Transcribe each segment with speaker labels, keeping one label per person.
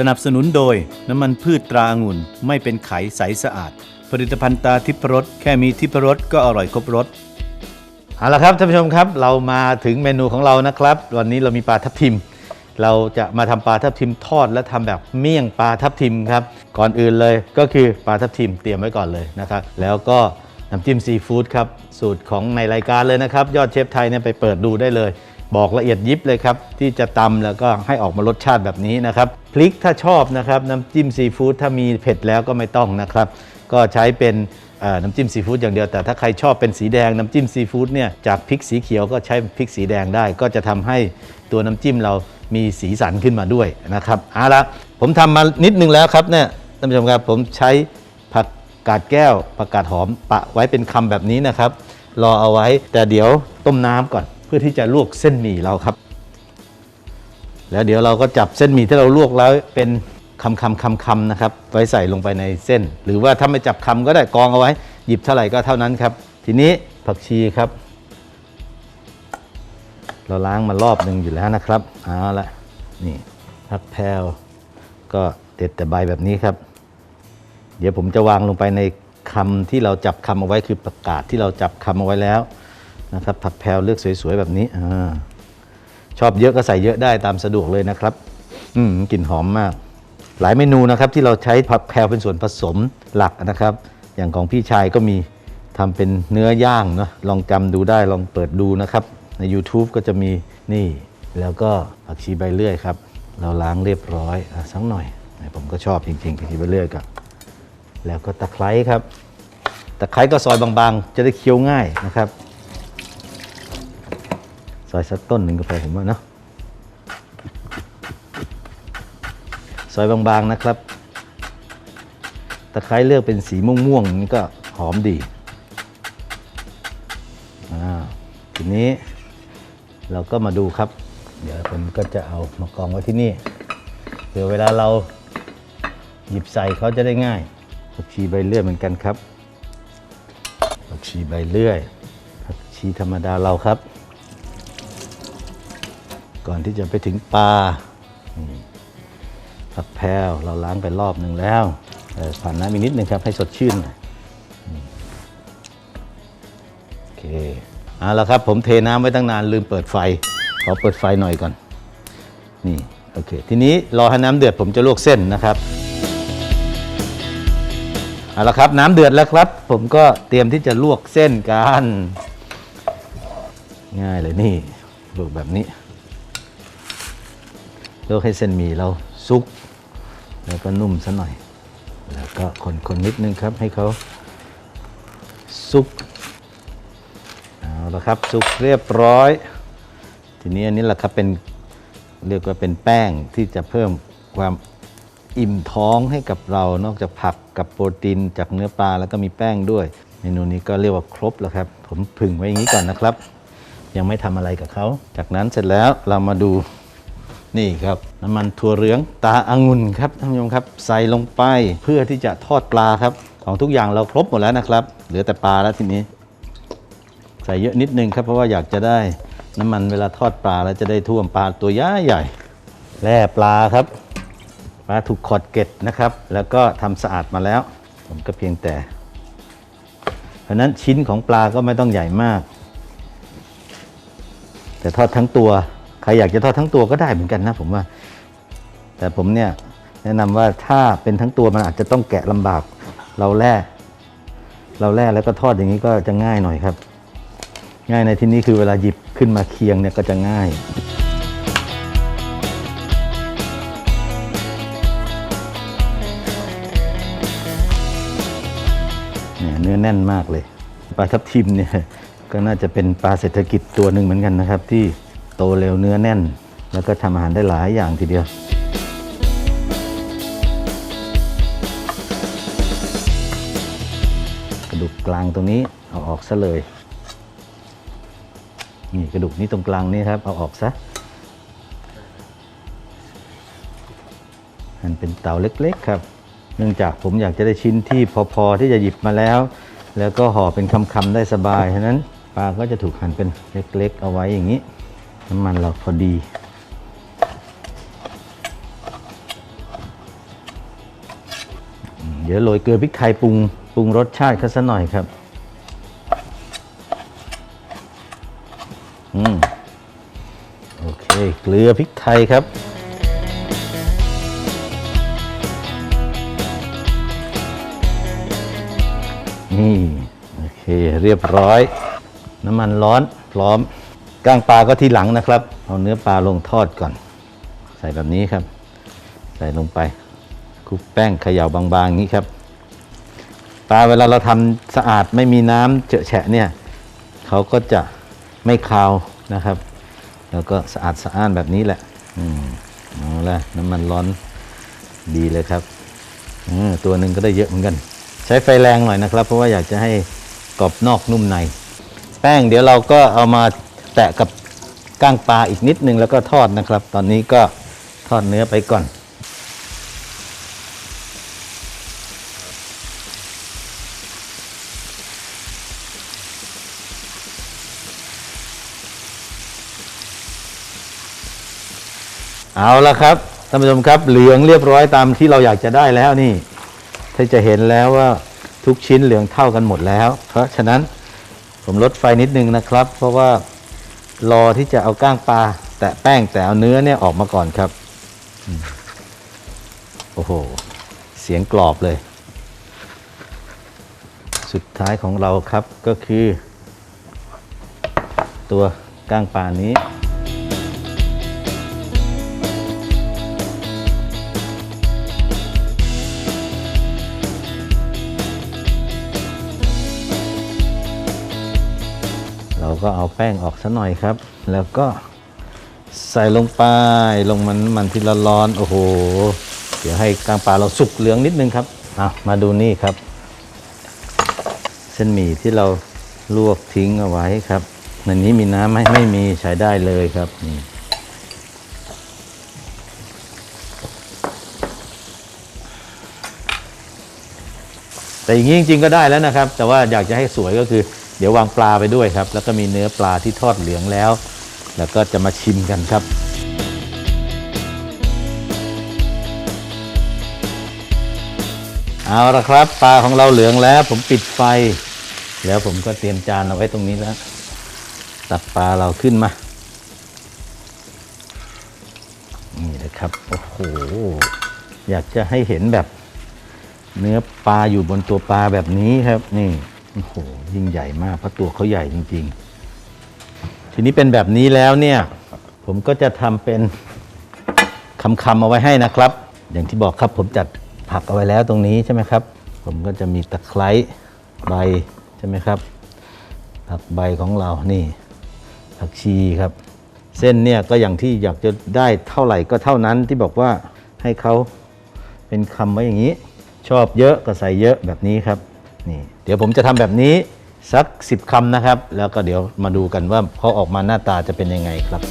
Speaker 1: สนับสนุนโดยน้ำมันพืชตราองุ่นไม่เป็นไขใสสะอาด ผลิตภัณฑ์ตาทิพรสแค่มีทิพรสก็อร่อยครบรสเอาละครับท่านผู้ชมครับเรามาถึงเมนูของเรานะครับ วันนี้เรามีปลาทับทิม เราจะมาทำปลาทับทิมทอดและทำแบบเมี่ยงปลาทับทิมครับก่อนอื่นเลยก็คือปลาทับทิมเตรียมไว้ก่อนเลยนะครับแล้วก็น้ำจิ้มซีฟู้ดครับสูตรของในรายการเลยนะครับ ยอดเชฟไทยเนี่ยไปเปิดดูได้เลย บอกละเอียดยิบเลยครับ ที่จะตำแล้วก็ให้ออกมารสชาติแบบนี้นะครับ พริกถ้าชอบนะครับน้ำจิ้มซีฟู้ดถ้ามีเผ็ดแล้วก็ไม่ต้องนะครับ ก็ใช้เป็นน้ำจิ้มซีฟู้ดอย่างเดียวแต่ถ้าใครชอบเป็นสีแดงน้ำจิ้มซีฟู้ดเนี่ยจากพริกสีเขียวก็ใช้พริกสีแดงได้ ก็จะทำให้ตัวน้ำจิ้มเรามีสีสันขึ้นมาด้วยนะครับเอาละผมทำมานิดนึงแล้วครับเนี่ยท่านผู้ชมครับผมใช้ผักกาดแก้วผักกาดหอมปะไว้เป็นคำแบบนี้นะครับ รอเอาไว้แต่เดี๋ยวต้มน้ำก่อน พื่อที่จะลวกเส้นหมี่เราครับ แล้วเดี๋ยวเราก็จับเส้นหมี่ที่เราลวกแล้วเป็นคำคำคำคำนะครับ ไว้ใส่ลงไปในเส้น หรือว่าถ้าไม่จับคำก็ได้กองเอาไว้ หยิบเท่าไหร่ก็เท่านั้นครับ ทีนี้ผักชีครับ เราล้างมารอบหนึ่งอยู่แล้วนะครับเอาละนี่ผักแพรวก็เด็ดแต่ใบแบบนี้ครับ เดี๋ยวผมจะวางลงไปในคำที่เราจับคำเอาไว้คือประกาศที่เราจับคำเอาไว้แล้ว นะครับผักแพรวเลือกสวยๆแบบนี้อชอบเยอะก็ใส่เยอะได้ตามสะดวกเลยนะครับ อืมกลิ่นหอมมาก หลายเมนูนะครับที่เราใช้ผักแพรวเป็นส่วนผสมหลักนะครับ อย่างของพี่ชายก็มีทำเป็นเนื้อย่างเนาะลองจำดูได้ลองเปิดดูนะครับ ใน YouTube ก็จะมีนี่ แล้วก็ผักชีใบเลื่อยครับ เราล้างเรียบร้อยอสักหน่อย ผมก็ชอบจริงๆผักชีใบเลื่อยกับแล้วก็ตะไคร้ครับตะไคร้ก็ซอยบางๆ จะได้เคี้ยวง่ายนะครับ ซอยสักต้นหนึ่งก็พอผมว่าเนาะซอยบางๆนะครับตะไคร้เลือกเป็นสีม่วงๆนี่ก็หอมดีอ่าทีนี้เราก็มาดูครับ เดี๋ยวผมก็จะเอามากองไว้ที่นี่เดี๋ยวเวลาเราหยิบใส่เขาจะได้ง่ายผักชีใบเลื่อยเหมือนกันครับผักชีใบเลื่อยผักชีธรรมดาเราครับ ก่อนที่จะไปถึงปลาผักแพรวเราล้างไปรอบหนึ่งแล้วผ่านน้ำอีกนิดหนึ่งครับ ให้สดชื่นโอเคเอาละครับ ผมเทน้ำไว้ตั้งนานลืมเปิดไฟ ขอเปิดไฟหน่อยก่อน นี่โอเค ทีนี้รอให้น้ำเดือดผมจะลวกเส้นนะครับเอาละครับ น้ำเดือดแล้วครับ ผมก็เตรียมที่จะลวกเส้นกัน ง่ายเลยนี่ลวกแบบนี้ ลกให้เส้นหมี่เราซุก แล้วก็นุ่มซะหน่อย แล้วก็คนคนนิดนึงครับให้เขาซุกเอาละครับซุกเรียบร้อย ทีนี้อันนี้แหละครับเป็นเรียกว่าเป็นแป้งที่จะเพิ่มความอิ่มท้องให้กับเรา นอกจากผักกับโปรตีนจากเนื้อปลาแล้วก็มีแป้งด้วย เมนูนี้ก็เรียกว่าครบแล้วครับ ผมผึ่งไว้อย่างนี้ก่อนนะครับ ยังไม่ทำอะไรกับเขา จากนั้นเสร็จแล้วเรามาดู นี่ครับน้ำมันถั่วเหลืองตาอางุ่นครับท่านผู้ชมครับ ใส่ลงไปเพื่อที่จะทอดปลาครับ ของทุกอย่างเราครบหมดแล้วนะครับ เหลือแต่ปลาแล้วทีนี้ ใส่เยอะนิดนึงครับ เพราะว่าอยากจะได้น้ำมันเวลาทอดปลาแล้วจะได้ท่วมปลาตัวใหญ่ใหญ่แล่ปลาครับปลาถูกขอดเกล็ดนะครับ แล้วก็ทำสะอาดมาแล้ว ผมก็เพียงแต่ เพราะนั้นชิ้นของปลาก็ไม่ต้องใหญ่มาก แต่ทอดทั้งตัว ใครอยากจะทอดทั้งตัวก็ได้เหมือนกันนะผมว่า แต่ผมเนี่ยแนะนำว่าถ้าเป็นทั้งตัวมันอาจจะต้องแกะลำบาก เราแล่เราแล่แล้วก็ทอดอย่างนี้ก็จะง่ายหน่อยครับ ง่ายในที่นี้คือเวลาหยิบขึ้นมาเคียงเนี่ยก็จะง่ายเนี่ยเนื้อแน่นมากเลย ปลาทับทิมเนี่ยก็น่าจะเป็นปลาเศรษฐกิจตัวหนึ่งเหมือนกันนะครับที่ โตเร็วเนื้อแน่น แล้วก็ทำอาหารได้หลายอย่างทีเดียวกระดูกกลางตรงนี้เอาออกซะเลยนี่กระดูกนี้ตรงกลางนี่ครับ เอาออกซะหั่นเป็นเตาเล็กๆครับ เนื่องจากผมอยากจะได้ชิ้นที่พอๆที่จะหยิบมาแล้ว แล้วก็ห่อเป็นคำๆได้สบายฉะนั้นปลาก็จะถูกหั่นเป็นเล็กๆ เอาไว้อย่างนี้ น้ำมันเราพอดี เดี๋ยวโรยเกลือพริกไทยปรุงปรุงรสชาติเขาสักหน่อยครับ อืม โอเค เกลือพริกไทยครับนี่ โอเค เรียบร้อย น้ำมันร้อนพร้อม ก้างปลาก็ทีหลังนะครับ เอาเนื้อปลาลงทอดก่อน ใส่แบบนี้ครับ ใส่ลงไปคลุกแป้งเขย่าบางๆอย่างนี้ครับ ปลาเวลาเราทำสะอาดไม่มีน้ำเจอะแฉะเนี่ยเขาก็จะไม่คาวนะครับ แล้วก็สะอาดสะอ้านแบบนี้แหละ อืมเอาละน้ำมันร้อนดีเลยครับอืมตัวหนึ่งก็ได้เยอะเหมือนกัน ใช้ไฟแรงหน่อยนะครับ เพราะว่าอยากจะให้กรอบนอกนุ่มใน แป้งเดี๋ยวเราก็เอามา แตะกับก้างปลาอีกนิดนึงแล้วก็ทอดนะครับ ตอนนี้ก็ทอดเนื้อไปก่อน เอาละครับท่านผู้ชมครับเหลืองเรียบร้อยตามที่เราอยากจะได้แล้วนี่ ถ้าจะเห็นแล้วว่าทุกชิ้นเหลืองเท่ากันหมดแล้ว เพราะฉะนั้นผมลดไฟนิดนึงนะครับ เพราะว่า รอที่จะเอาก้างปลาแตะแป้งแต่เอาเนื้อเนี่ยออกมาก่อนครับโอ้โห เสียงกรอบเลย สุดท้ายของเราครับก็คือ ตัวก้างปลานี้ ก็เอาแป้งออกสัหน่อยครับ แล้วก็ใส่ลงไปลงมันมันที่ร้อนๆโอ้โห เดี๋ยวให้กลางปลาเราสุกเหลืองนิดนึงครับอะมาดูนี่ครับ เส้นหมี่ที่เราลวกทิ้งเอาไว้ครับในนี้มีน้ำไหมไม่มีใช้ได้เลยครับนี่แต่อย่างนี้จริง ๆ ก็ได้แล้วนะครับ แต่ว่าอยากจะให้สวยก็คือ เดี๋ยววางปลาไปด้วยครับ แล้วก็มีเนื้อปลาที่ทอดเหลืองแล้ว แล้วก็จะมาชิมกันครับเอาละครับ ปลาของเราเหลืองแล้ว ผมปิดไฟ แล้วผมก็เตรียมจานเอาไว้ตรงนี้แล้ว ตักปลาเราขึ้นมา นี่นะครับ โอ้โห อยากจะให้เห็นแบบ เนื้อปลาอยู่บนตัวปลาแบบนี้ครับ นี่ โอ้โหยิ่งใหญ่มากเพราะตัวเขาใหญ่จริง ๆ ทีนี้เป็นแบบนี้แล้วเนี่ย ผมก็จะทำเป็นคำๆเอาไว้ให้นะครับ อย่างที่บอกครับผมจัดผักเอาไว้แล้วตรงนี้ใช่ไหมครับ ผมก็จะมีตะไคร้ใบใช่ไหมครับ ผักใบของเรานี่ ผักชีครับ เส้นเนี่ยก็อย่างที่อยากจะได้เท่าไหร่ก็เท่านั้นที่บอกว่าให้เขาเป็นคำไว้อย่างนี้ ชอบเยอะก็ใส่เยอะแบบนี้ครับนี่ ดี๋ยวผมจะทำแบบนี้สัก 10คำนะครับ แล้วก็เดี๋ยวมาดูกันว่าพอออกมาหน้าตาจะเป็นยังไงครับ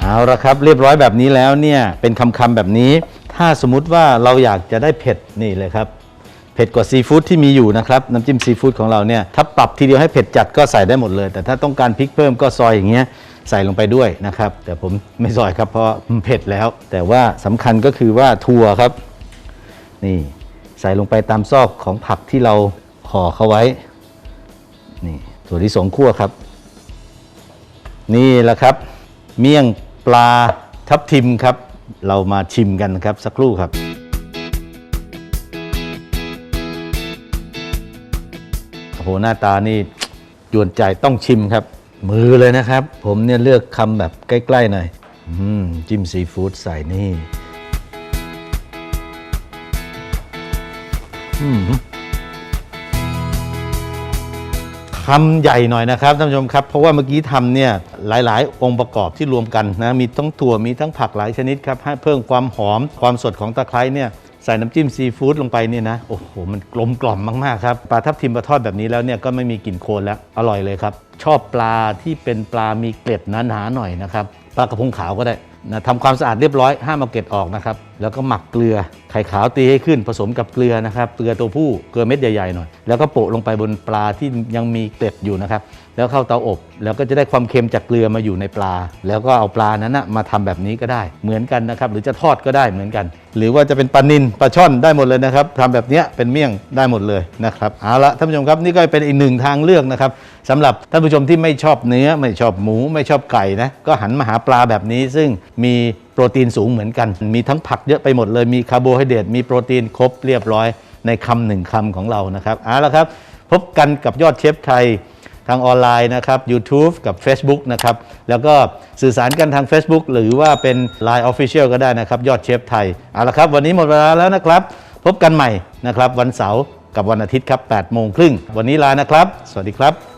Speaker 1: เอาละครับเรียบร้อยแบบนี้แล้วเนี่ยเป็นคำๆแบบนี้ ถ้าสมมติว่าเราอยากจะได้เผ็ดนี่เลยครับ เผ็ดกว่าซีฟู้ดที่มีอยู่นะครับน้ำจิ้มซีฟู้ดของเราเนี่ยถ้าปรับทีเดียวให้เผ็ดจัดก็ใส่ได้หมดเลย แต่ถ้าต้องการพริกเพิ่มก็ซอยอย่างเงี้ยใส่ลงไปด้วยนะครับ แต่ผมไม่ซอยครับเพราะมันเผ็ดแล้ว แต่ว่าสำคัญก็คือว่าถั่วครับ นี่ใส่ลงไปตามซอกของผักที่เราห่อเขาไว้นี่ถั่วที่สงคั่วครับ นี่แหละครับ เมี่ยงปลาทับทิมครับ เรามาชิมกันครับสักครู่ครับ หหน้าตานี่ยวนใจต้องชิมครับ มือเลยนะครับ ผมเนี่ยเลือกคำแบบใกล้ๆหน่อยอืมจิ้มซีฟู้ดใส่นี่คำใหญ่หน่อยนะครับท่านผู้ชมครับ เพราะว่าเมื่อกี้ทำเนี่ยหลาย ๆ องค์ประกอบที่รวมกันนะ มีทั้งถั่วมีทั้งผักหลายชนิดครับให้เพิ่มความหอมความสดของตะไคร้เนี่ย ส่น้ำจิ้มซีฟู้ดลงไปเนี่ยนะ โอ้โห มันกลมกล่อมมาก ๆ ครับ ปลาทับทิมปลาทอดแบบนี้แล้วเนี่ยก็ไม่มีกลิ่นโคลนแล้ว อร่อยเลยครับ ชอบปลาที่เป็นปลามีเกล็ดหนาๆหน่อยนะครับ ปลากระพงขาวก็ได้นะทำความสะอาดเรียบร้อยห้ามเอาเกล็ดออกนะครับ แล้วก็หมักเกลือไข่ขาวตีให้ขึ้นผสมกับเกลือนะครับเกลือตัวผู้เกลือเม็ดใหญ่ๆหน่อยแล้วก็โปะลงไปบนปลาที่ยังมีเกล็ดอยู่นะครับ แล้วเข้าเตาอบ แล้วก็จะได้ความเค็มจากเกลือมาอยู่ในปลา แล้วก็เอาปลานั้นนะมาทำแบบนี้ก็ได้เหมือนกันนะครับ หรือจะทอดก็ได้เหมือนกัน หรือว่าจะเป็นปลานิลปลาช่อนได้หมดเลยนะครับทำแบบนี้เป็นเมี่ยงได้หมดเลยนะครับเอาละท่านผู้ชมครับนี่ก็เป็นอีกหนึ่งทางเลือกนะครับสำหรับท่านผู้ชมที่ไม่ชอบเนื้อไม่ชอบหมู ไม่ชอบไก่นะก็หันมาหาปลาแบบนี้ซึ่งมี โปรตีนสูงเหมือนกัน มีทั้งผักเยอะไปหมดเลย มีคาร์โบไฮเดรต มีโปรตีนครบเรียบร้อยในคำหนึ่งคำของเรานะครับเอาละครับ พบกันกับยอดเชฟไทยทางออนไลน์นะครับ YouTube กับ Facebook นะครับ แล้วก็สื่อสารกันทาง Facebook หรือว่าเป็น Line Official ก็ได้นะครับ ยอดเชฟไทยเอาละครับ วันนี้หมดเวลาแล้วนะครับ พบกันใหม่นะครับ วันเสาร์กับวันอาทิตย์ครับ8โมงครึ่ง วันนี้ลานะครับ สวัสดีครับ